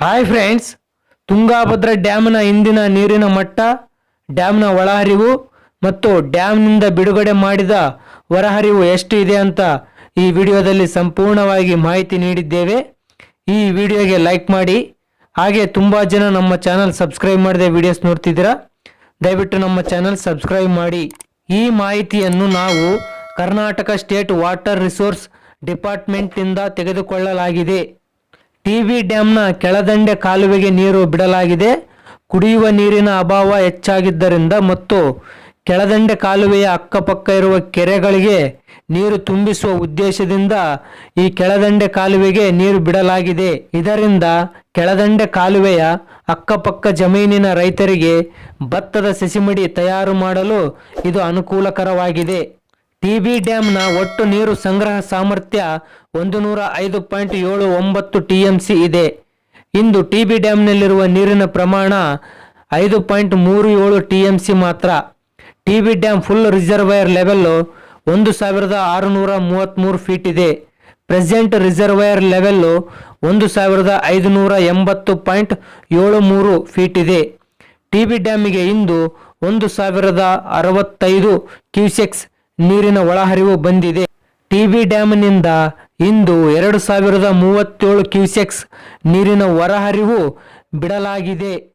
Hi friends Tungabhadra ಡ್ಯಾಮ್ನ ಇಂದಿನ ನೀರಿನ ಮಟ್ಟ ಡ್ಯಾಮ್ನ ಒಳಹರಿವು ಮತ್ತು ಡ್ಯಾಮ್ನಿಂದ ಬಿಡುಗಡೆ ಮಾಡಿದ ಹೊರಹರಿವು ಎಷ್ಟು ಇದೆ ಅಂತ ಈ ವಿಡಿಯೋದಲ್ಲಿ ಸಂಪೂರ್ಣವಾಗಿ ಮಾಹಿತಿ ನೀಡಿದ್ದೇವೆ. ಈ ವಿಡಿಯೋಗೆ ಲೈಕ್ ಮಾಡಿ. ಹಾಗೆ ತುಂಬ ಜನ ನಮ್ಮ ಚಾನಲ್ ಸಬ್ಸ್ಕ್ರೈಬ್ ಮಾಡದೆ ವಿಡಿಯೋಸ್ ನೋಡ್ತಿದ್ದೀರಾ? ದಯವಿಟ್ಟು ನಮ್ಮ ಚಾನಲ್ ಸಬ್ಸ್ಕ್ರೈಬ್ ಮಾಡಿ. ಈ ಮಾಹಿತಿಯನ್ನು ನಾವು ಕರ್ನಾಟಕ ಸ್ಟೇಟ್ ವಾಟರ್ ರಿಸೋರ್ಸ್ ಡಿಪಾರ್ಟ್ಮೆಂಟ್ನಿಂದ ತೆಗೆದುಕೊಳ್ಳಲಾಗಿದೆ. ಟಿಬಿ ಡ್ಯಾಂನ ಕೆಳದಂಡೆ ಕಾಲುವೆಗೆ ನೀರು ಬಿಡಲಾಗಿದೆ. ಕುಡಿಯುವ ನೀರಿನ ಅಭಾವ ಹೆಚ್ಚಾಗಿದ್ದರಿಂದ ಮತ್ತು ಕೆಳದಂಡೆ ಕಾಲುವೆಯ ಅಕ್ಕಪಕ್ಕ ಇರುವ ಕೆರೆಗಳಿಗೆ ನೀರು ತುಂಬಿಸುವ ಉದ್ದೇಶದಿಂದ ಈ ಕೆಳದಂಡೆ ಕಾಲುವೆಗೆ ನೀರು ಬಿಡಲಾಗಿದೆ. ಇದರಿಂದ ಕೆಳದಂಡೆ ಕಾಲುವೆಯ ಅಕ್ಕಪಕ್ಕ ಜಮೀನಿನ ರೈತರಿಗೆ ಭತ್ತದ ಸಸಿಮಡಿ ತಯಾರು ಮಾಡಲು ಇದು ಅನುಕೂಲಕರವಾಗಿದೆ. ಟಿಬಿ ಡ್ಯಾಂನ ಒಟ್ಟು ನೀರು ಸಂಗ್ರಹ ಸಾಮರ್ಥ್ಯ ಒಂದು ನೂರ ಐದು ಪಾಯಿಂಟ್ ಏಳು ಒಂಬತ್ತು ಟಿಎಂಸಿ ಇದೆ. ಇಂದು ಟಿಬಿ ಡ್ಯಾಂನಲ್ಲಿರುವ ನೀರಿನ ಪ್ರಮಾಣ ಐದು ಪಾಯಿಂಟ್ ಮೂರು ಏಳು ಟಿಎಂಸಿ ಮಾತ್ರ. TB dam full reservoir level ಒಂದು ಸಾವಿರದ ಆರುನೂರ ಮೂವತ್ತ್ಮೂರು ಫೀಟ್ ಇದೆ. ಪ್ರೆಸೆಂಟ್ ರಿಸರ್ವೈರ್ ಲೆವೆಲ್ಲು ಒಂದು ಸಾವಿರದ ಐದುನೂರ ಎಂಬತ್ತು ಪಾಯಿಂಟ್ ಏಳು ಮೂರು ಫೀಟ್ ಇದೆ. ಟಿಬಿ ಡ್ಯಾಮಿಗೆ ಇಂದು ಒಂದು ಸಾವಿರದ ಅರವತ್ತೈದು ಕ್ಯೂಸೆಕ್ಸ್ ನೀರಿನ ಒಳಹರಿವು ಬಂದಿದೆ. ಟಿಬಿ ಡ್ಯಾಮ್ನಿಂದ ಇಂದು ಎರಡು ಸಾವಿರದ ಮೂವತ್ತೇಳು ಕ್ಯೂಸೆಕ್ಸ್ ನೀರಿನ ಹೊರಹರಿವು ಬಿಡಲಾಗಿದೆ.